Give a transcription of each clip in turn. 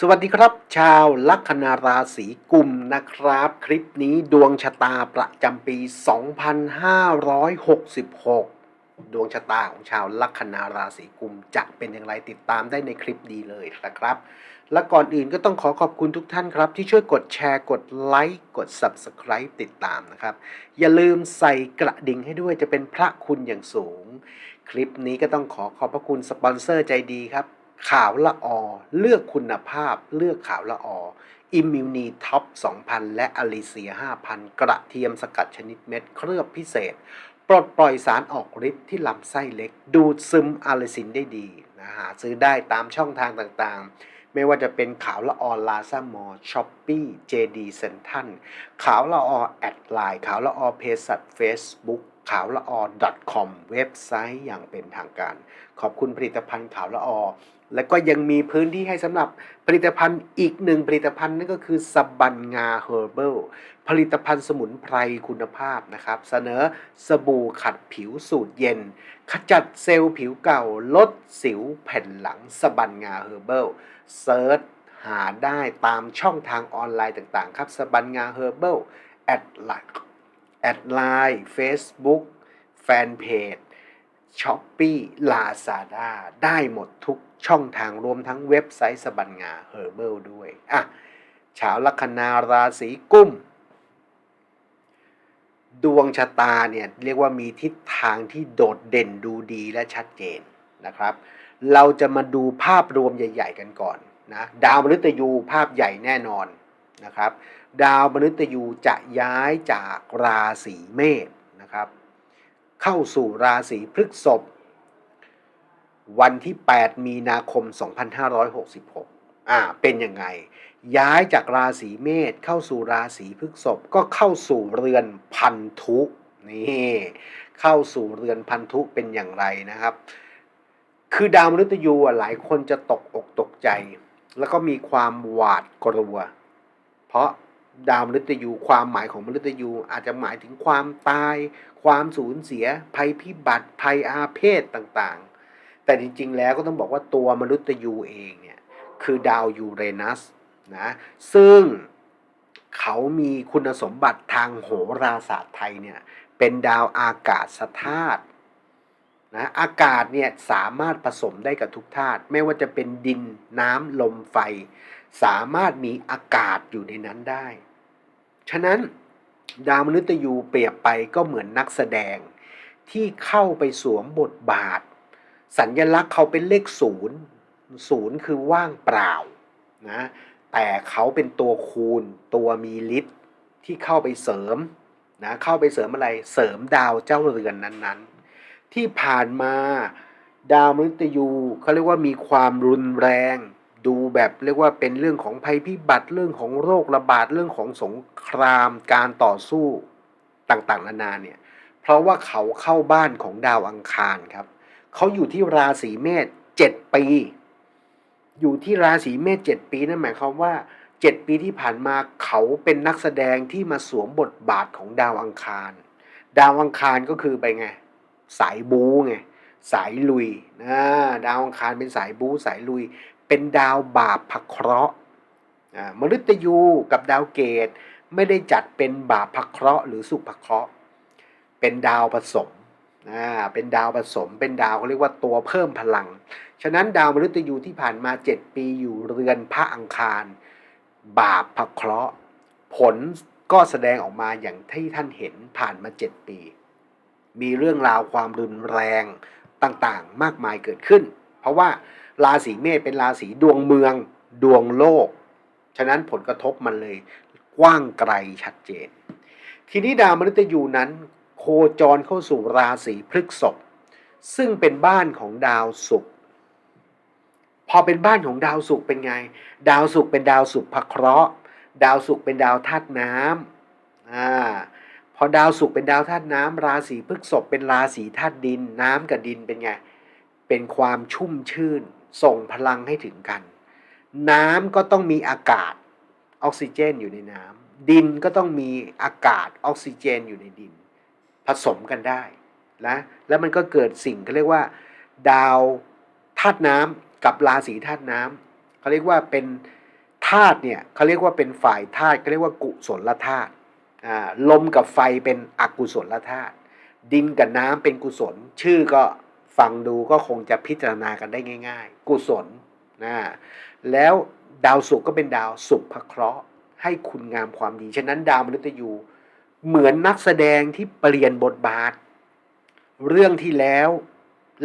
สวัสดีครับ ชาวลัคนาราศีกุมนะครับ คลิปนี้ดวงชะตาประจำปี 2566 ดวงชะตาของชาวลัคนาราศีกุมจะเป็นอย่างไรติดตามได้ในคลิปดีเลยนะครับ และก่อนอื่นก็ต้องขอขอบคุณทุกท่านครับ ที่ช่วยกดแชร์กดไลค์กด Subscribe ติดตามนะครับ อย่าลืมใส่กระดิ่งให้ด้วยจะเป็นพระคุณอย่างสูง คลิปนี้ก็ต้องขอขอบพระคุณสปอนเซอร์ใจดีครับ ขาวละออ เลือกคุณภาพเลือกขาวละอออิมมิวนีท็อป 2,000 และอลิเซีย 5,000 กระเทียมสกัดชนิดเม็ดเคลือบพิเศษ ปลดปล่อยสารออกฤทธิ์ที่ลำไส้เล็ก ดูดซึมอาลิซินได้ดีนะหาซื้อได้ตามช่องทางต่างๆ ไม่ว่าจะเป็นขาวละออลาซามอช้อปปี้เจดีเซนทันขาวละออแอดไลน์ขาวละออเพจสัตเฟซบุ๊ก ข่าวละออ .com เว็บไซต์อย่างเป็นทางการ ขอบคุณผลิตภัณฑ์ข่าวละออ และก็ยังมีพื้นที่ให้สำหรับผลิตภัณฑ์อีกหนึ่งผลิตภัณฑ์นั่นก็คือสบันงาเฮอร์เบิลผลิตภัณฑ์สมุนไพรคุณภาพนะครับ เสนอสบู่ขัดผิวสูตรเย็น ขจัดเซลล์ผิวเก่าลดสิวแผ่นหลังสบันงาเฮอร์เบิลเซิร์ชหาได้ตามช่องทางออนไลน์ต่างๆ ครับสบันงาเฮอร์เบิลแอดไลน์ แอดไลน์เฟซบุ๊กแฟนเพจช้อปปี้ลาซาด้าได้หมดทุกช่องทางรวมทั้งเว็บไซต์สบันงาเฮอร์เบิลด้วยอะชาวลัคนาราศีกุมดวงชะตาเนี่ยเรียกว่ามีทิศทางที่โดดเด่นดูดีและชัดเจนนะครับ เราจะมาดูภาพรวมใหญ่ ๆ กันก่อนนะดาวมฤตยูภาพใหญ่แน่นอน นะครับ ดาวมฤตยูจะย้ายจากราศีเมษนะครับ เข้าสู่ราศีพฤษภวันที่ 8 มีนาคม 2566 อ่า เป็นยังไง ย้ายจากราศีเมษเข้าสู่ราศีพฤษภก็เข้าสู่เรือนพันธุนี่เข้าสู่เรือนพันธุเป็นอย่างไรนะครับ คือดาวมฤตยูหลายคนจะตกอกตกใจ แล้วก็มีความหวาดกลัว เพราะดาวมฤตยูความหมายของมฤตยูอาจจะหมายถึงความตาย ความสูญเสีย ภัยพิบัติ ภัยอาเพศต่างๆ แต่จริงๆ แล้วก็ต้องบอกว่าตัวมฤตยูเองเนี่ยคือดาวยูเรนัสนะซึ่งเขามีคุณสมบัติทางโหราศาสตร์ไทยเนี่ยเป็นดาวอากาศธาตุนะอากาศเนี่ยสามารถผสมได้กับทุกธาตุไม่ว่าจะเป็นดินน้ำลมไฟ สามารถมีอากาศอยู่ในนั้นได้ ฉะนั้นดาวมฤตยูเปรียบไปก็เหมือนนักแสดงที่เข้าไปสวมบทบาท สัญญลักษณ์เขาเป็นเลขศูนย์ศูนย์คือว่างเปล่านะแต่เขาเป็นตัวคูณตัวมีฤทธิ์ที่เข้าไปเสริมนะเข้าไปเสริมอะไรเสริมดาวเจ้าเรือนนั้นๆ ที่ผ่านมาดาวมฤตยูเขาเรียกว่ามีความรุนแรง ดูแบบเรียกว่าเป็นเรื่องของภัยพิบัติเรื่องของโรคระบาดเรื่องของสงครามการต่อสู้ต่างๆ นานาเนี่ยเพราะว่าเขาเข้าบ้านของดาวอังคารครับเขาอยู่ที่ราศีเมษเจ็ดปี อยู่ที่ราศีเมษเจ็ดปีนั่นหมายความว่าเจ็ดปีที่ผ่านมาเขาเป็นนักแสดงที่มาสวมบทบาทของดาวอังคาร ดาวอังคารก็คือไปไง สายบูไงสายลุยนะดาวอังคารเป็นสายบูสายลุย เป็นดาวบาปพเคราะห์มฤตยูกับดาวเกตไม่ได้จัดเป็นบาปพเคราะห์หรือสุภเคราะห์ เป็นดาวผสมอ่าเป็นดาวผสม เป็นดาวเขาเรียกว่าตัวเพิ่มพลัง ฉะนั้นดาวมฤตยูที่ผ่านมา 7 ปีอยู่เรือนพระอังคาร บาปพเคราะห์ ผลก็แสดงออกมาอย่างที่ท่านเห็นผ่านมา 7 ปี มีเรื่องราวความรุนแรงต่างๆ มากมายเกิดขึ้น เพราะว่า ราศีเมษเป็นราศีดวงเมือง ดวงโลก ฉะนั้นผลกระทบมันเลย กว้างไกลชัดเจน ทีนี้ดาวมฤตยูนั้น โคจรเข้าสู่ราศีพฤกษภซึ่งเป็นบ้านของดาวศุกร์พอเป็นบ้านของดาวศุกร์เป็นไง ดาวศุกร์เป็นดาวศุกร์พเคราะห์ ดาวศุกร์เป็นดาวธาตุน้ำอ่าพอดาวศุกร์เป็นดาวธาตุน้ำราศีพฤกษภเป็นราศีธาตุดินน้ำกับดินเป็นไง เป็นความชุ่มชื่น ส่งพลังให้ถึงกัน น้ำก็ต้องมีอากาศออกซิเจนอยู่ในน้ำดินก็ต้องมีอากาศออกซิเจนอยู่ในดิน ผสมกันได้นะแล้วมันก็เกิดสิ่งเขาเรียกว่า ดาวธาตุน้ำกับราศีธาตุน้ำเขาเรียกว่าเป็นธาตุเนี่ยเขาเรียกว่าเป็นฝ่ายธาตุเขาเรียกว่ากุศลธาตุลมกับไฟเป็นอกุศลธาตุดินกับน้ำเป็นกุศล ชื่อก็ ฟังดูก็คงจะพิจารณากันได้ง่าย ๆ กุศลนะแล้วดาวศุกร์ก็เป็นดาวสุภเคราะห์ให้คุณงามความดี ฉะนั้นดาวมฤตยูเหมือนนักแสดงที่เปลี่ยนบทบาท เรื่องที่แล้ว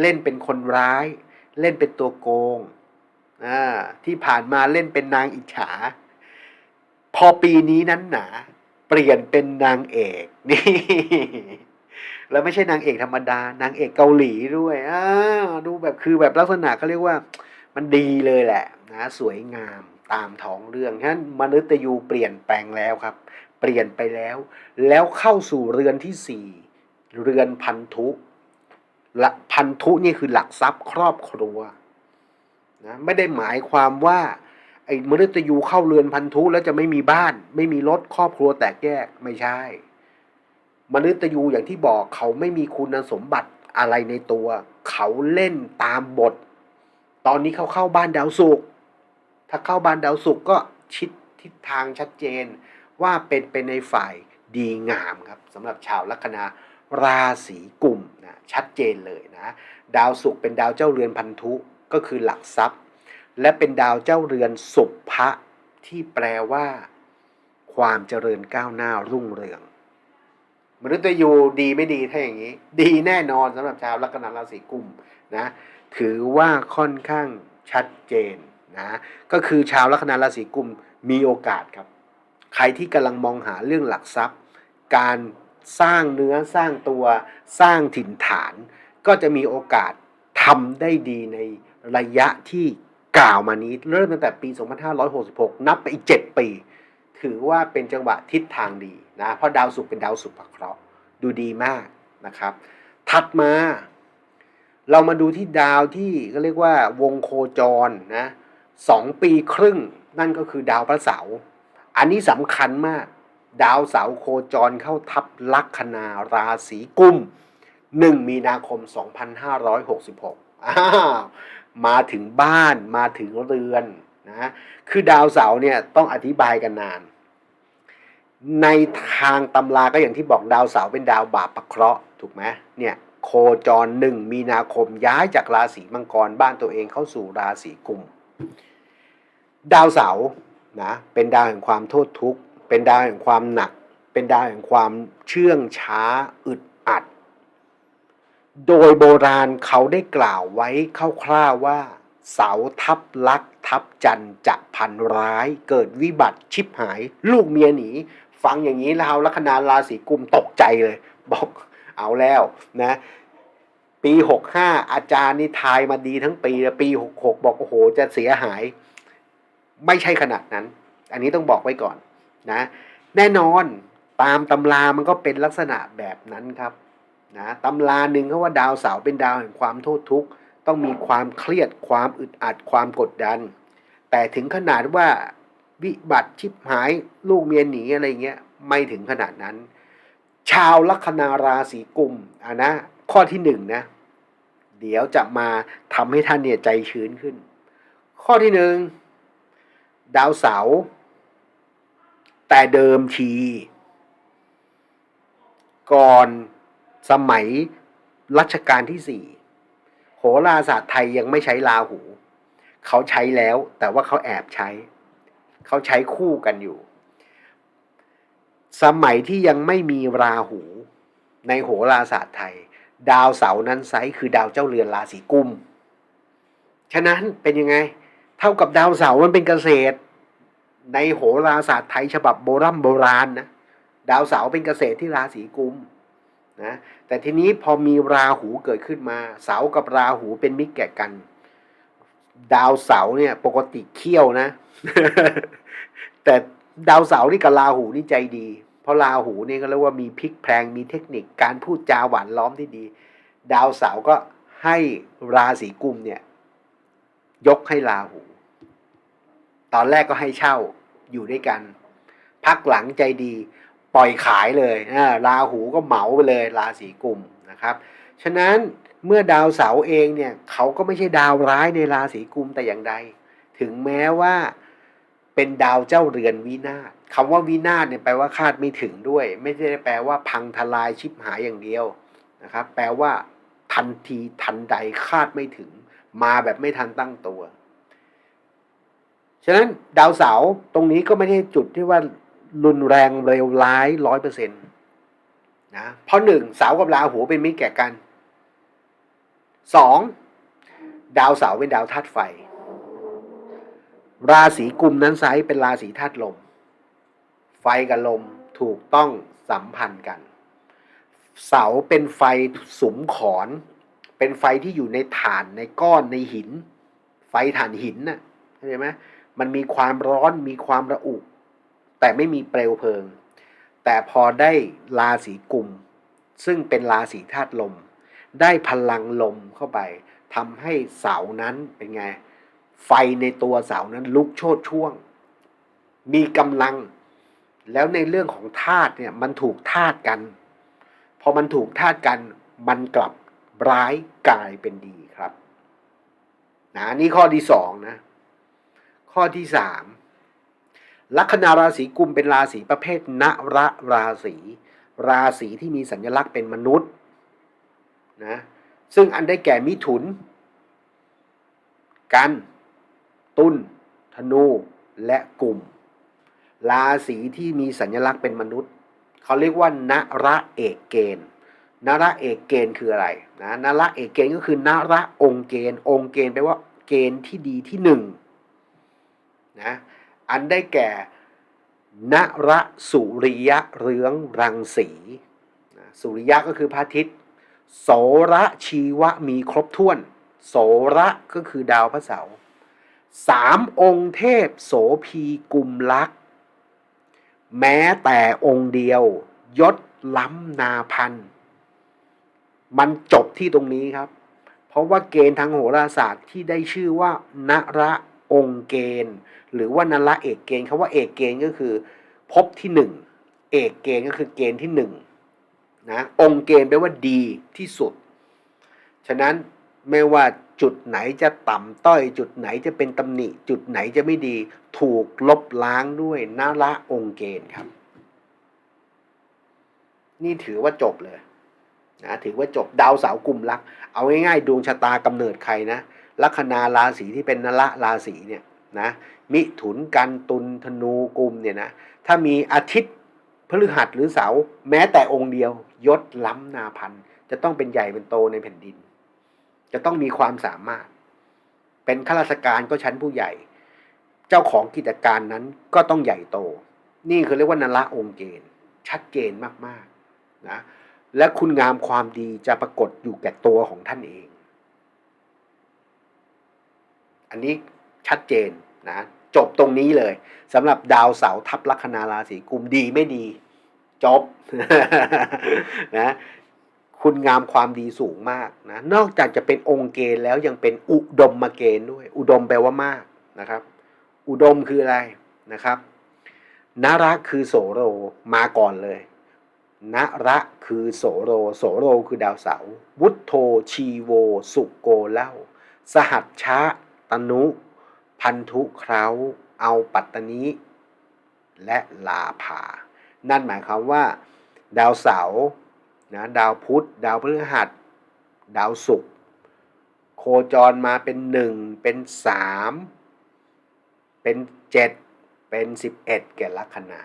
เล่นเป็นคนร้าย เล่นเป็นตัวโกงที่ผ่านมาเล่นเป็นนางอิจฉา พอปีนี้นั้นหนา เปลี่ยนเป็นนางเอกนี่ แล้วไม่ใช่นางเอกธรรมดานางเอกเกาหลีด้วยอ่าดูแบบคือแบบลักษณะเขาเรียกว่ามันดีเลยแหละนะสวยงามตามท้องเรื่องฉะนั้นมนุษย์ยูเปลี่ยนแปลงแล้วครับ เปลี่ยนไปแล้ว แล้วเข้าสู่เรือนที่สี่เรือนพันธุละพันธุนี่คือหลักทรัพย์ครอบครัวนะไม่ได้หมายความว่าไอ้มนุษย์ยูเข้าเรือนพันธุแล้วจะไม่มีบ้าน ไม่มีรถครอบครัวแตกแยกไม่ใช่ มนุษย์ยูอย่างที่บอกเขาไม่มีคุณสมบัติอะไรในตัว เขาเล่นตามบท ตอนนี้เขาเข้าบ้านดาวศุกร์ถ้าเข้าบ้านดาวศุกร์ก็ชิดทิศทางชัดเจน ว่าเป็นไปในฝ่ายดีงามครับสำหรับชาวลัคนาราศีกุมนะชัดเจนเลยนะดาวศุกร์เป็นดาวเจ้าเรือนพันธุก็คือหลักทรัพย์ และเป็นดาวเจ้าเรือนสุภะที่แปลว่า ความเจริญก้าวหน้ารุ่งเรือง มนุษย์ยูดีไม่ดีถ้าอย่างนี้ ดีแน่นอนสำหรับชาวลัคนาราศีกุมนะถือว่าค่อนข้างชัดเจนนะก็คือชาวลัคนาราศีกุมมีโอกาสครับ ใครที่กำลังมองหาเรื่องหลักทรัพย์ การสร้างเนื้อสร้างตัวสร้างถิ่นฐาน ก็จะมีโอกาสทำได้ดีในระยะที่กล่าวมานี้ เริ่มตั้งแต่ปี 2566 นับไปอีก 7 ปี ถือว่าเป็นจังหวะทิศทางดีนะเพราะดาวศุกร์เป็นดาวสุภเคราะห์ดูดีมากนะครับ ถัดมา เรามาดูที่ดาวที่ก็เรียกว่าวงโคจรนะสองปีครึ่งนั่นก็คือดาวพระเสาร์อันนี้สำคัญมาก ดาวเสาร์โคจรเข้าทับลัคนาราศีกุม1 มีนาคม 2566อ้าวมาถึงบ้านมาถึงเรือน นะคือดาวเสาร์เนี่ยต้องอธิบายกันนาน ในทางตำราก็อย่างที่บอกดาวเสาร์เป็นดาวบาปประเคราะห์ถูกไหมเนี่ยโคจรหนึ่งมีนาคมย้ายจากราศีมังกรบ้านตัวเองเข้าสู่ราศีกุม ดาวเสาร์นะเป็นดาวแห่งความโทษทุกข์ เป็นดาวแห่งความหนัก เป็นดาวแห่งความเชื่องช้าอึดอัด โดยโบราณเขาได้กล่าวไว้คร่าวๆว่า เสาทับลักทับจันจะพันร้าย เกิดวิบัติชิบหาย ลูกเมียหนี ฟังอย่างนี้แล้วลัคนาราศีกุมตกใจเลย บอกเอาแล้วนะปี 65 อาจารย์นี่ทายมาดีทั้งปีปี 66 บอกโอ้โหจะเสียหาย ไม่ใช่ขนาดนั้น อันนี้ต้องบอกไว้ก่อนนะแน่นอนตามตำรามันก็เป็นลักษณะแบบนั้นครับนะตำราหนึ่งเขาว่าดาวเสาเป็นดาวแห่งความโทษทุกข์ ต้องมีความเครียดความอึดอัดความกดดัน แต่ถึงขนาดว่าวิบัติชิบหายลูกเมียหนีอะไรเงี้ยไม่ถึงขนาดนั้น ชาวลัคนาราศีกุมอะนะข้อที่หนึ่งนะ เดี๋ยวจะมาทำให้ท่านเนี่ยใจชื้นขึ้น ข้อที่หนึ่งดาวเสาร์แต่เดิมที ก่อนสมัยรัชกาลที่สี่ ราศาสตร์ไทยยังไม่ใช้ราหู เขาใช้แล้ว แต่ว่าเขาแอบใช้ เขาใช้คู่กันอยู่ สมัยที่ยังไม่มีราหู ในโหราศาสตร์ไทย ดาวเสาร์นั้นไซคือดาวเจ้าเรือนราศีกุม ฉะนั้นเป็นยังไง เท่ากับดาวเสาร์มันเป็นเกษตร ในโหราศาสตร์ไทยฉบับโบราณโบราณนะ ดาวเสาร์เป็นเกษตรที่ราศีกุม นะแต่ทีนี้พอมีราหูเกิดขึ้นมา เสากับราหูเป็นมิตรแก่กัน ดาวเสาเนี่ยปกติเขี้ยวนะ แต่ดาวเสานี่กับราหูนี่ใจดี เพราะราหูนี่ก็เรียกว่ามีพลิกแพลงมีเทคนิคการพูดจาหวานล้อมที่ดี ดาวเสาก็ให้ราศีกุมเนี่ย ยกให้ราหู ตอนแรกก็ให้เช่าอยู่ด้วยกัน พักหลังใจดี ปล่อยขายเลยอ่าราหูก็เหมาไปเลยราศีกุมนะครับ ฉะนั้นเมื่อดาวเสาเองเนี่ยเขาก็ไม่ใช่ดาวร้ายในราศีกุมแต่อย่างใด ถึงแม้ว่าเป็นดาวเจ้าเรือนวินาศคำว่าวินาศเนี่ยแปลว่าคาดไม่ถึงด้วย ไม่ได้แปลว่าพังทลายชิบหายอย่างเดียวนะครับ แปลว่า ทันทีทันใดคาดไม่ถึง มาแบบไม่ทันตั้งตัว ฉะนั้นดาวเสาร์ตรงนี้ก็ไม่ได้จุดที่ว่า รุนแรงเร็วร้ายร้อยเปอร์เซ็นต์นะเพราะหนึ่งเสากับราหูเป็นมิตรแก่กันสองดาวเสาเป็นดาวธาตุไฟ ราศีกุมนั้นไซเป็นราศีธาตุลม ไฟกับลมถูกต้องสัมพันธ์กัน เสาเป็นไฟสุมขอน เป็นไฟที่อยู่ในฐานในก้อนในหิน ไฟฐานหินน่ะเข้าใจไหมมันมีความร้อนมีความระอุ แต่ไม่มีเปลวเพลิง แต่พอได้ราศีกุม ซึ่งเป็นราศีธาตุลม ได้พลังลมเข้าไปทำให้เสานั้นเป็นไง ไฟในตัวเสานั้นลุกโชดช่วง มีกำลัง แล้วในเรื่องของธาตุเนี่ยมันถูกธาตุกัน พอมันถูกธาตุกัน มันกลับร้ายกลายเป็นดีครับนะนี่ข้อที่สองนะ ข้อที่สาม ลัคนาราศีกุมเป็นราศีประเภทนระราศีราศีที่มีสัญลักษณ์เป็นมนุษย์นะซึ่งอันได้แก่มิถุน กัน ตุลธนูและกลุ่ม ราศีที่มีสัญลักษณ์เป็นมนุษย์ เขาเรียกว่านระเอกเกณฑ์นระเอกเกณฑ์คืออะไรนะนระเอกเกณฑ์ก็คือนระองค์เกณฑ์องค์เกณฑ์แปลว่าเกณฑ์ที่ดีที่หนึ่งนะ อันได้แก่นระสุริยะเรืองรังสี สุริยะก็คือพระอาทิตย์ โสระชีวะมีครบถ้วน โสระก็คือดาวพระเสาร์สามองค์เทพโสพีกุมลักษณ์แม้แต่องค์เดียวยศล้ำนาพันมันจบที่ตรงนี้ครับ เพราะว่าเกณฑ์ทางโหราศาสตร์ที่ได้ชื่อว่านระ องค์เกณฑ์ หรือว่านระเอกเกณฑ์คำว่าเอกเกณฑ์ก็คือพบที่หนึ่งเอกเกณฑ์ก็คือเกณฑ์ที่หนึ่งนะองค์เกณฑ์แปลว่าดีที่สุด ฉะนั้นไม่ว่าจุดไหนจะต่ำต้อย จุดไหนจะเป็นตำหนิ จุดไหนจะไม่ดี ถูกลบล้างด้วยนาระองค์เกณฑ์ครับ นี่ถือว่าจบเลยนะถือว่าจบดาวเสาร์กลุ่มรัก เอาง่ายๆ ดวงชะตากำเนิดใครนะ ลัคนาราศีที่เป็นนละราศีเนี่ยนะมิถุนกันตุลธนูกุมเนี่ยนะถ้ามีอาทิตย์พฤหัสหรือเสาร์แม้แต่องค์เดียวยศล้ำนาพันจะต้องเป็นใหญ่เป็นโตในแผ่นดิน จะต้องมีความสามารถ เป็นข้าราชการก็ชั้นผู้ใหญ่ เจ้าของกิจการนั้นก็ต้องใหญ่โต นี่คือเรียกว่านละองค์เกณฑ์ ชัดเจนมากๆนะและคุณงามความดีจะปรากฏอยู่แก่ตัวของท่านเอง อันนี้ชัดเจนนะจบตรงนี้เลยสำหรับดาวเสาร์ทับลัคนาราศีกุมดีไม่ดี จบนะคุณงามความดีสูงมากนะนอกจากจะเป็นองค์เกณฑ์แล้วยังเป็นอุดมมาเกณฑ์ด้วย อุดมแปลว่ามากนะครับ อุดมคืออะไรนะครับนาระคือโสโรมาก่อนเลยนระคือโสโร โสโรคือดาวเสาร์วุฒโธชีโว สุโกเล่า สหัชชะ นุ พันธุเคราเอาปัตตนิและลาภา นั่นหมายความว่า ดาวเสาร์นะดาวพุธ ดาวพฤหัส ดาวศุกร์โคจรมาเป็นหนึ่งเป็นสามเป็นเจ็ดเป็นสิบเอ็ดแก่ลัคนา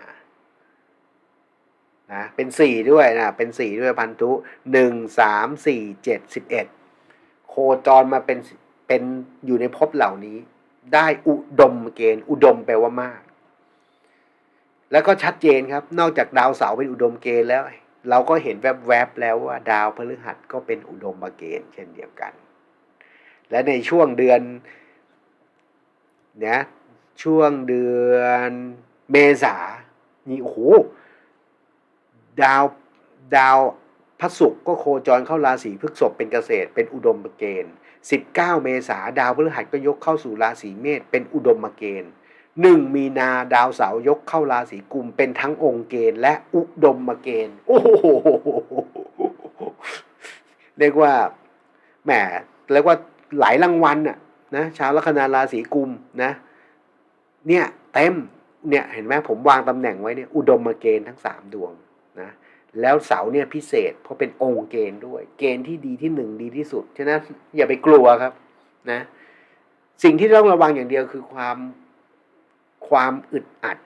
นะเป็นสี่ด้วยนะเป็นสี่ด้วยพันธุหนึ่งสามสี่เจ็ดสิบเอ็ดโคจรมาเป็น เป็นอยู่ในภพเหล่านี้ ได้อุดมเกณฑ์ อุดมแปลว่ามาก แล้วก็ชัดเจนครับ นอกจากดาวเสาร์เป็นอุดมเกณฑ์แล้ว เราก็เห็นแวบๆแล้วว่า ดาวพฤหัสก็เป็นอุดมเกณฑ์เช่นเดียวกัน และในช่วงเดือนเนี่ยช่วงเดือนเมษานี่โอ้โหดาวดาวพระศุกร์ก็โคจรเข้าราศีพฤษภเป็นเกษตรเป็นอุดมเกณฑ์ 19 เมษาดาวพฤหัสก็ยกเข้าสู่ราศีเมษเป็นอุดมเกณฑ์หนึ่งมีนาดาวเสาร์ยกเข้าราศีกุมเป็นทั้งองค์เกณฑ์และอุดมเกณฑ์ โอ้โหเรียกว่าแหมเรียกว่าหลายรางวัลน่ะนะชาวลัคนาราศีกุมนะ เนี่ยเต็มเนี่ยเห็นไหมผมวางตำแหน่งไว้เนี่ยอุดมเกณฑ์ทั้งสามดวงนะ แล้วเสาเนี่ยพิเศษ เพราะเป็นองค์เกณฑ์ด้วย เกณฑ์ที่ดีที่หนึ่งดีที่สุด ฉะนั้นอย่าไปกลัวครับนะ สิ่งที่ต้องระวังอย่างเดียวคือความความอึดอัด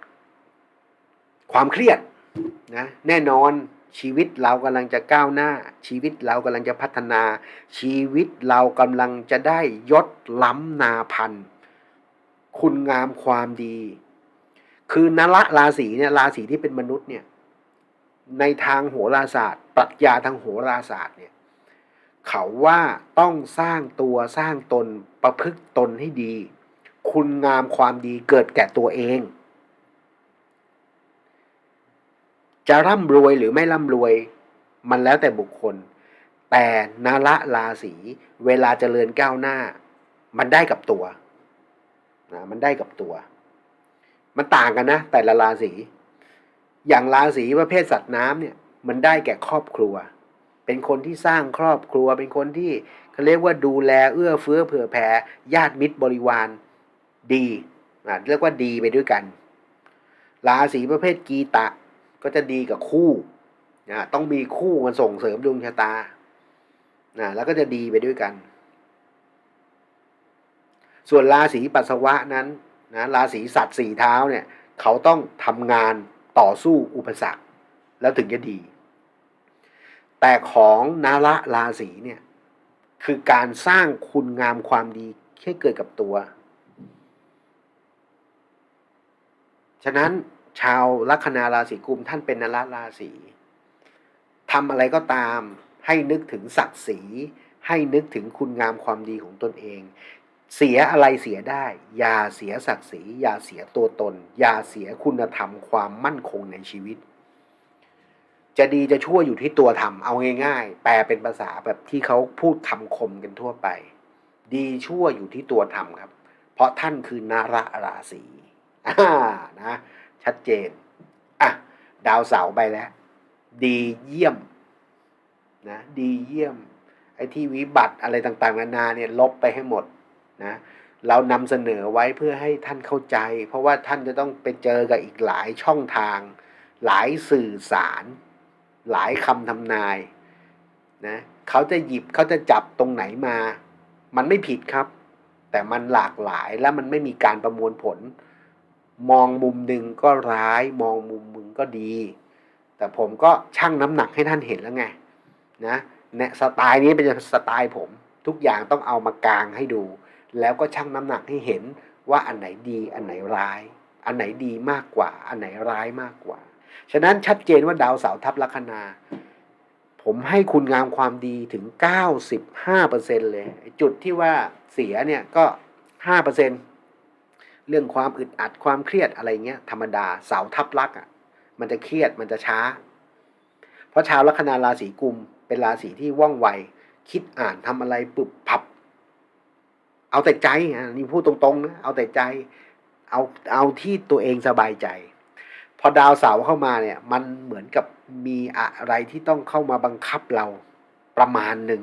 ความเครียดนะแน่นอนชีวิตเรากำลังจะก้าวหน้า ชีวิตเรากำลังจะพัฒนา ชีวิตเรากำลังจะได้ยศล้ำนาพันคุณงามความดี คือนละราศีเนี่ยราศีที่เป็นมนุษย์เนี่ย ในทางโหราศาสตร์ ปรัชญาทางโหราศาสตร์เนี่ยเขาว่าต้องสร้างตัวสร้างตนประพฤติตนให้ดี คุณงามความดีเกิดแก่ตัวเอง จะร่ำรวยหรือไม่ร่ำรวย มันแล้วแต่บุคคล แต่นาละราศีเวลาเจริญก้าวหน้า มันได้กับตัวนะมันได้กับตัว มันต่างกันนะ แต่ละราศี อย่างราศีประเภทสัตว์น้ำเนี่ยมันได้แก่ครอบครัว เป็นคนที่สร้างครอบครัว เป็นคนที่เขาเรียกว่าดูแลเอื้อเฟื้อเผื่อแผ่ญาติมิตรบริวารดีอะเรียกว่าดีไปด้วยกัน ราศีประเภทกีตะก็จะดีกับคู่นะต้องมีคู่มันส่งเสริมดวงชะตานะแล้วก็จะดีไปด้วยกัน ส่วนราศีปัสสาวะนั้นนะราศีสัตว์สี่เท้าเนี่ย เขาต้องทำงาน ต่อสู้อุปสรรค แล้วถึงจะดี แต่ของนาระราศีเนี่ย คือการสร้างคุณงามความดีให้เกิดกับตัว ฉะนั้นชาวลัคนาราศีกุมท่านเป็นนาราราศีทำอะไรก็ตามให้นึกถึงศักดิ์ศรีให้นึกถึงคุณงามความดีของตนเอง เสียอะไรเสียได้ อย่าเสียศักดิ์ศรี อย่าเสียตัวตน อย่าเสียคุณธรรมความมั่นคงในชีวิต จะดีจะชั่วอยู่ที่ตัวทำเอาง่ายๆ แปลเป็นภาษาแบบที่เขาพูดคำคมกันทั่วไป ดีชั่วอยู่ที่ตัวทำครับ เพราะท่านคือนาระราศีนะ ชัดเจนอะดาวเสาร์ไปแล้ว ดีเยี่ยม นะ ดีเยี่ยม ไอ้ที่วิบัติอะไรต่างๆนานาเนี่ย ลบไปให้หมด นะเรานำเสนอไว้เพื่อให้ท่านเข้าใจ เพราะว่าท่านจะต้องไปเจอกับอีกหลายช่องทาง หลายสื่อสาร หลายคำทำนายนะเขาจะหยิบเขาจะจับตรงไหนมา มันไม่ผิดครับ แต่มันหลากหลายและมันไม่มีการประมวลผล มองมุมหนึ่งก็ร้าย มองมุมมึงก็ดี แต่ผมก็ชั่งน้ำหนักให้ท่านเห็นแล้วไงนะเนี่ยสไตล์นี้เป็นสไตล์ผม ทุกอย่างต้องเอามากางให้ดู แล้วก็ชั่งน้ำหนักให้เห็นว่าอันไหนดีอันไหนร้าย อันไหนดีมากกว่า อันไหนร้ายมากกว่า ฉะนั้นชัดเจนว่าดาวเสาร์ทับลัคนา ผมให้คุณงามความดีถึง 95%เลย จุดที่ว่าเสียเนี่ยก็ 5%เรื่องความอึดอัดความเครียดอะไรเงี้ยธรรมดาเสาทับลักอะ่ะมันจะเครียดมันจะช้า เพราะชาวลัคนาราศีกุมเป็นราศีที่ว่องไว คิดอ่านทำอะไรปึบพับ เอาแต่ใจอะนี่พูดตรงๆนะเอาแต่ใจ เอาเอาที่ตัวเองสบายใจ พอดาวเสาร์เข้ามาเนี่ย มันเหมือนกับมีอะไรที่ต้องเข้ามาบังคับเราประมาณหนึ่ง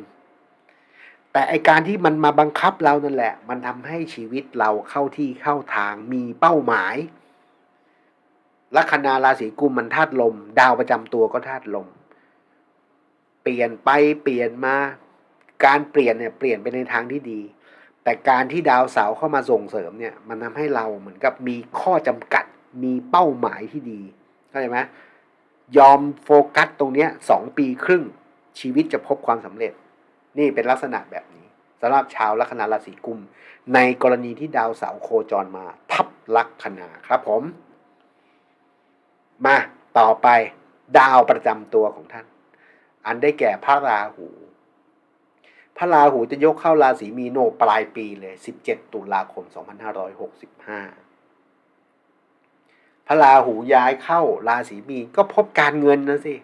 แต่ไอการที่มันมาบังคับเรานั่นแหละ มันทำให้ชีวิตเราเข้าที่เข้าทางมีเป้าหมายลัคนาราศีกุมมันธาตุลม ดาวประจำตัวก็ธาตุลม เปลี่ยนไปเปลี่ยนมา การเปลี่ยนเนี่ยเปลี่ยนไปในทางที่ดี แต่การที่ดาวเสาร์เข้ามาส่งเสริมเนี่ยมันทำให้เราเหมือนกับมีข้อจำกัดมีเป้าหมายที่ดีเข้าใจไหมยอมโฟกัสตรงเนี้ยสองปีครึ่งชีวิตจะพบความสำเร็จ นี่เป็นลักษณะแบบนี้สำหรับชาวลัคนาราศีกุม ในกรณีที่ดาวเสาร์โคจรมาทับลัคนาครับผม มาต่อไปดาวประจำตัวของท่าน อันได้แก่พระราหู พระราหูจะยกเข้าราศีมีโนปลายปีเลย 17 ตุลาคม 2565 พระราหูย้ายเข้าราศีมีนก็พบการเงินนะสิ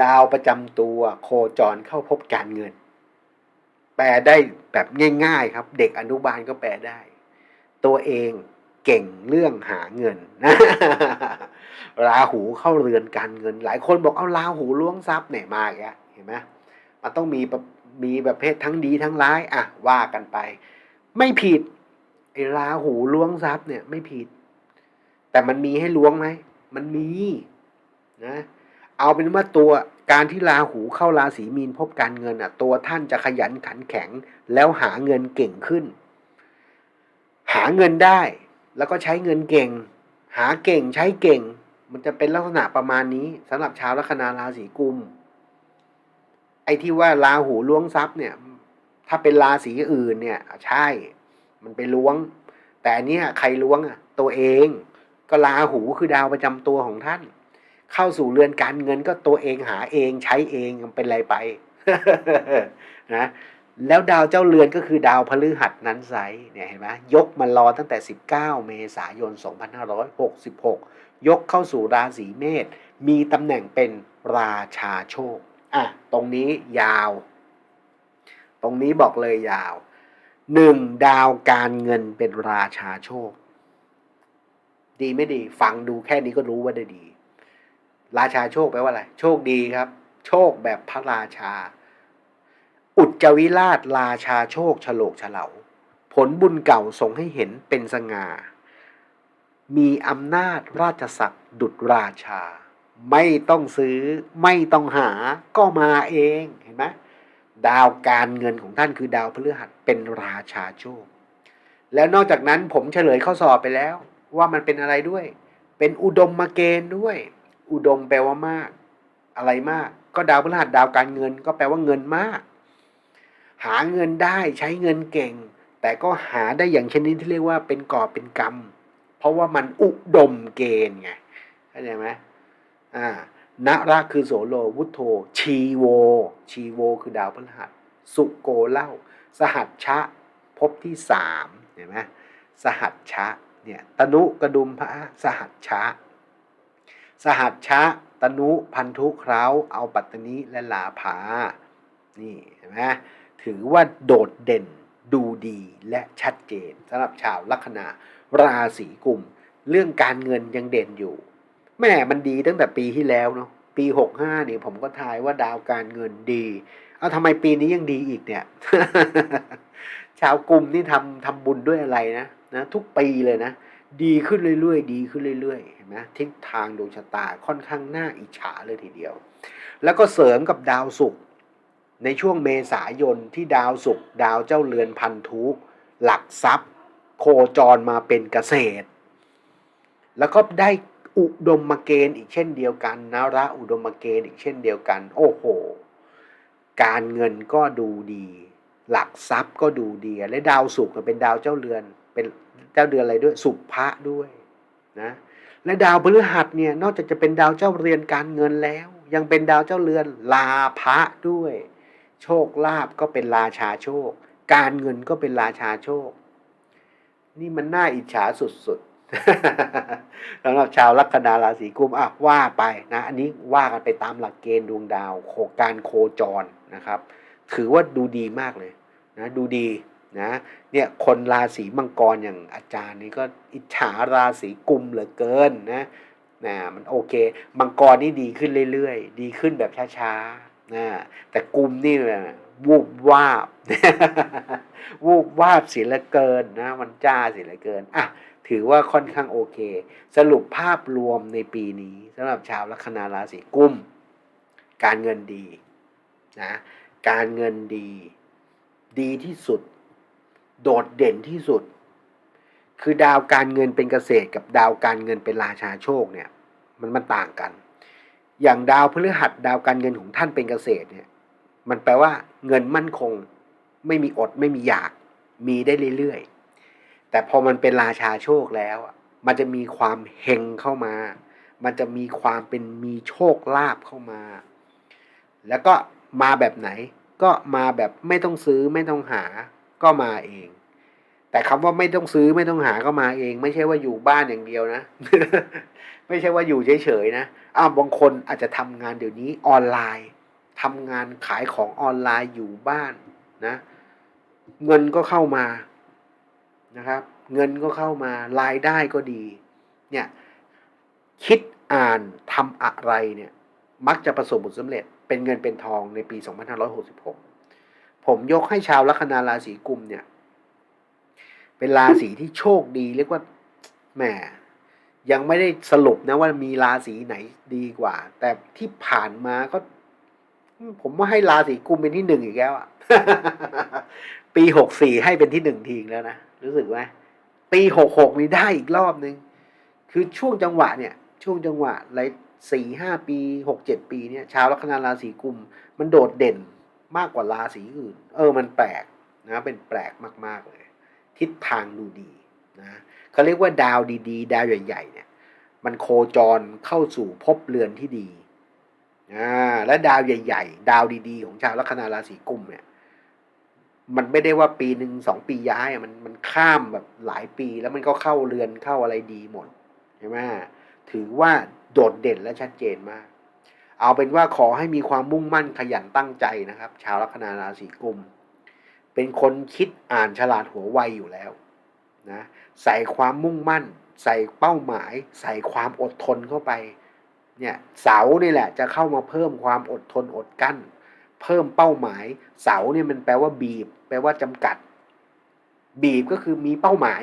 ดาวประจำตัวโคจรเข้าพบการเงิน แปลได้แบบง่ายๆครับ เด็กอนุบาลก็แปลได้ ตัวเองเก่งเรื่องหาเงินราหูเข้าเรือนการเงิน หลายคนบอกเอาราหูล้วงทรัพย์เนี่ยมาแกเห็นไหม มันต้องมีแบบมีประเภททั้งดีทั้งร้ายอะว่ากันไป ไม่ผิดไอ้ราหูล้วงทรัพย์เนี่ยไม่ผิด แต่มันมีให้ล้วงไหมมันมีนะเอาเป็นว่าตัวการที่ราหูเข้าราศีมีนพบการเงินอะ ตัวท่านจะขยันขันแข็ง แล้วหาเงินเก่งขึ้น หาเงินได้ แล้วก็ใช้เงินเก่ง หาเก่งใช้เก่ง มันจะเป็นลักษณะประมาณนี้สำหรับชาวลัคนาราศีกุม อ้ที่ว่าราหูล้วงทรัพย์เนี่ย ถ้าเป็นราศีอื่นเนี่ย ใช่ มันไปล้วง แต่อันเนี้ยใครล้วงอะ ตัวเอง ก็ราหูคือดาวประจำตัวของท่าน เข้าสู่เรือนการเงินก็ตัวเองหาเองใช้เองเป็นไรไปนะแล้วดาวเจ้าเรือนก็คือดาวพฤหัสนั้นไซเนี่ยเห็นไหมยกมารอตั้งแต่ 19 เมษายน 2566 ยกเข้าสู่ราศีเมษมีตำแหน่งเป็นราชาโชค อะตรงนี้ยาว ตรงนี้บอกเลยยาวหนึ่งดาวการเงินเป็นราชาโชค ดีไม่ดี ฟังดูแค่นี้ก็รู้ว่าได้ดี ราชาโชคแปลว่าอะไร โชคดีครับ โชคแบบพระราชา อุจจวิราชราชาโชคฉลกเฉลาผลบุญเก่าส่งให้เห็นเป็นสง่า มีอำนาจราชศักดิ์ดุจราชา ไม่ต้องซื้อไม่ต้องหาก็มาเองเห็นไหมดาวการเงินของท่านคือดาวพฤหัสเป็นราชาโชค แล้วนอกจากนั้นผมเฉลยข้อสอบไปแล้ว ว่ามันเป็นอะไรด้วย เป็นอุดมมาเกณฑ์ด้วย อุดมแปลว่ามาก อะไรมาก ก็ดาวพฤหัสดาวการเงิน ก็แปลว่าเงินมาก หาเงินได้ใช้เงินเก่ง แต่ก็หาได้อย่างชนิดที่เรียกว่าเป็นกอบเป็นกรรม เพราะว่ามันอุดมเกณฑ์ไงเข้าใจไหม อ่านระคือโสโลวุฒโธชีโว ชีโว คือดาวพฤหัส สุโกเล่า สหัชชะพบที่สามเห็นไหมสหัชชะเนี่ยตนุกระดุมพระสหัชชะ สหัชชะ ตนุพันธุเคราเอาปัตตนิและลาภานี่เห็นไหมถือว่าโดดเด่นดูดีและชัดเจนสำหรับชาวลัคนาราศีกุม เรื่องการเงินยังเด่นอยู่ แม่มันดีตั้งแต่ปีที่แล้วเนาะปีหกห้าเนี่ยผมก็ทายว่าดาวการเงินดี เอาทำไมปีนี้ยังดีอีกเนี่ย ชาวกลุ่มนี่ทำทำบุญด้วยอะไรนะนะทุกปีเลยนะ ดีขึ้นเรื่อยๆ ดีขึ้นเรื่อยๆเห็นไหมทิศทางดวงชะตาค่อนข้างน่าอิจฉาเลยทีเดียว แล้วก็เสริมกับดาวศุกร์ในช่วงเมษายนที่ดาวศุกร์ดาวเจ้าเรือนพันธุหลักทรัพย์ โคจรมาเป็นเกษตร แล้วก็ได้ อุดมเกณฑ์อีกเช่นเดียวกันนาระอุดมเกณฑ์อีกเช่นเดียวกัน โอ้โห การเงินก็ดูดี หลักทรัพย์ก็ดูดี และดาวศุกร์เป็นดาวเจ้าเรือน เป็นเจ้าเดือนอะไรด้วย สุภะด้วยนะและดาวพฤหัสเนี่ยนอกจากจะเป็นดาวเจ้าเรือนการเงินแล้ว ยังเป็นดาวเจ้าเรือนลาภะด้วย โชคลาภก็เป็นราชาโชค การเงินก็เป็นราชาโชค นี่มันน่าอิจฉาสุดๆ สำหรับชาวลัคนาราศีกุมอะว่าไปนะอันนี้ว่ากันไปตามหลักเกณฑ์ดวงดาวโคการโคจรนะครับ ถือว่าดูดีมากเลยนะดูดีนะเนี่ยคนราศีมังกรอย่างอาจารย์นี่ก็อิจฉาราศีกุมเหลือเกินนะนะมันโอเคมังกรนี่ดีขึ้นเรื่อยๆ ดีขึ้นแบบช้าๆนะแต่กุมนี่วูบวาบ วูบวาบเสียเหลือเกินนะมันจ้าเสียเหลือเกินอะ ถือว่าค่อนข้างโอเค สรุปภาพรวมในปีนี้สำหรับชาวลัคนาราศีกุม การเงินดีนะการเงินดี ดีที่สุด โดดเด่นที่สุด คือดาวการเงินเป็นเกษตรกับดาวการเงินเป็นราชาโชคเนี่ยมันมันต่างกัน อย่างดาวพฤหัสดาวการเงินของท่านเป็นเกษตรเนี่ยมันแปลว่าเงินมั่นคง ไม่มีอดไม่มีอยากมีได้เรื่อยๆ แต่พอมันเป็นราชาโชคแล้วอะมันจะมีความเฮงเข้ามา มันจะมีความเป็นมีโชคลาภเข้ามา แล้วก็มาแบบไหน ก็มาแบบไม่ต้องซื้อไม่ต้องหาก็มาเอง แต่คำว่าไม่ต้องซื้อไม่ต้องหาก็มาเอง ไม่ใช่ว่าอยู่บ้านอย่างเดียวนะ ไม่ใช่ว่าอยู่เฉยๆนะอ้าวบางคนอาจจะทำงานเดี๋ยวนี้ออนไลน์ทำงานขายของออนไลน์อยู่บ้านนะ เงินก็เข้ามา นะครับ เงินก็เข้ามารายได้ก็ดีเนี่ยคิดอ่านทำอะไรเนี่ยมักจะประสบผลสำเร็จ เป็นเงินเป็นทองในปี 2566 ผมยกให้ชาวลัคนาราศีกุมเนี่ย เป็นราศีที่โชคดี เรียกว่าแหมยังไม่ได้สรุปนะว่ามีราศีไหนดีกว่า แต่ที่ผ่านมาก็ ผมว่าให้ราศีกุมเป็นที่หนึ่งอีกแล้วอะปีหกสี่ให้เป็นที่หนึ่งทีอีกแล้วนะ รู้สึกไหมปีหกหกนี่ได้อีกรอบนึง คือช่วงจังหวะเนี่ย ช่วงจังหวะอะไรสี่ห้าปีหกเจ็ดปีเนี่ย ชาวลัคนาราศีกุม มันโดดเด่นมากกว่าราศีอื่น เออมันแปลกนะเป็นแปลกมาก ๆ เลย ทิศทางดูดีนะเขาเรียกว่าดาวดีๆ ดาวใหญ่ๆเนี่ย มันโคจรเข้าสู่ภพเรือนที่ดีอ่าและดาวใหญ่ ๆ ดาวดีๆ ของชาวลัคนาราศีกุมเนี่ย มันไม่ได้ว่าปีหนึ่งสองปีย้ายมันมันข้ามแบบหลายปีแล้วมันก็เข้าเรือนเข้าอะไรดีหมดใช่ไหมถือว่าโดดเด่นและชัดเจนมาก เอาเป็นว่าขอให้มีความมุ่งมั่นขยันตั้งใจนะครับ ชาวลัคนาราศีกุม เป็นคนคิดอ่านฉลาดหัวไวอยู่แล้วนะใส่ความมุ่งมั่น ใส่เป้าหมาย ใส่ความอดทนเข้าไปเนี่ยเสานี่แหละจะเข้ามาเพิ่มความอดทนอดกั้น เพิ่มเป้าหมาย เสาเนี่ยมันแปลว่าบีบ แปลว่าจำกัด บีบก็คือมีเป้าหมาย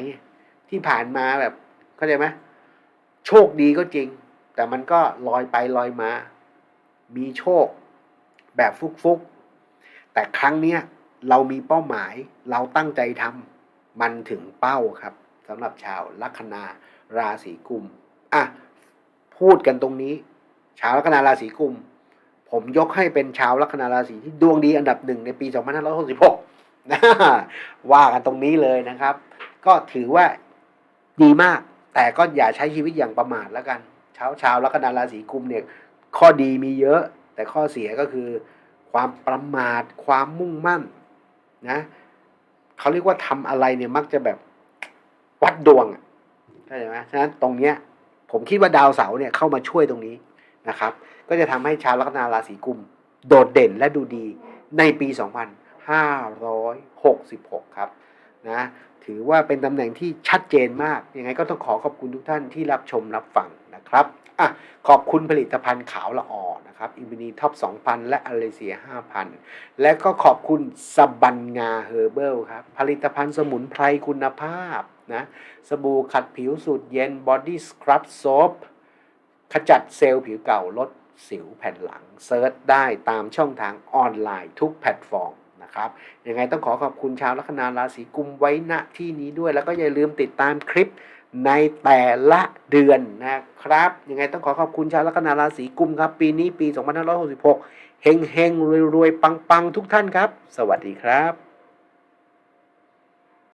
ที่ผ่านมาแบบเข้าใจไหมโชคดีก็จริง แต่มันก็ลอยไปลอยมา มีโชค แบบฟุกๆแต่ครั้งเนี้ยเรามีเป้าหมายเราตั้งใจทำมันถึงเป้าครับสำหรับชาวลัคนาราศีกุมอะพูดกันตรงนี้ ชาวลัคนาราศีกุม ผมยกให้เป็นชาวลัคนาราศีที่ดวงดีอันดับหนึ่งในปี 2566นะว่ากันตรงนี้เลยนะครับ ก็ถือว่าดีมาก แต่ก็อย่าใช้ชีวิตอย่างประมาทแล้วกัน ชาวชาวลัคนาราศีกุมเนี่ยข้อดีมีเยอะ แต่ข้อเสียก็คือความประมาทความมุ่งมั่นนะเขาเรียกว่าทำอะไรเนี่ยมักจะแบบวัดดวงอะเข้าใจไหมฉะนั้นตรงเนี้ยผมคิดว่าดาวเสาร์เนี่ยเข้ามาช่วยตรงนี้ นะครับ ก็จะทำให้ชาวลัคนาราศีกุม โดดเด่นและดูดีในปี 2566 ครับนะถือว่าเป็นตำแหน่งที่ชัดเจนมาก ยังไงก็ต้องขอขอบคุณทุกท่านที่รับชมรับฟังนะครับอะขอบคุณผลิตภัณฑ์ขาวละออนะครับอินฟินีท็อป 2,000 และอเลเซีย 5,000 และก็ขอบคุณสบันงาเฮอร์เบิลครับ ผลิตภัณฑ์สมุนไพรคุณภาพนะสบู่ขัดผิวสูตรเย็นบอดี้สครับโซฟ ขจัดเซลล์ผิวเก่าลดสิวแผ่นหลังเซิร์ชได้ตามช่องทางออนไลน์ทุกแพลตฟอร์มนะครับยังไงต้องขอขอบคุณชาวลัคนาราศีกุมไว้ณที่นี้ด้วย แล้วก็อย่าลืมติดตามคลิปในแต่ละเดือนนะครับ ยังไงต้องขอขอบคุณชาวลัคนาราศีกุมครับ ปีนี้ปี 2566 เฮงเฮงรวยรวยปังปังทุกท่านครับ สวัสดีครับ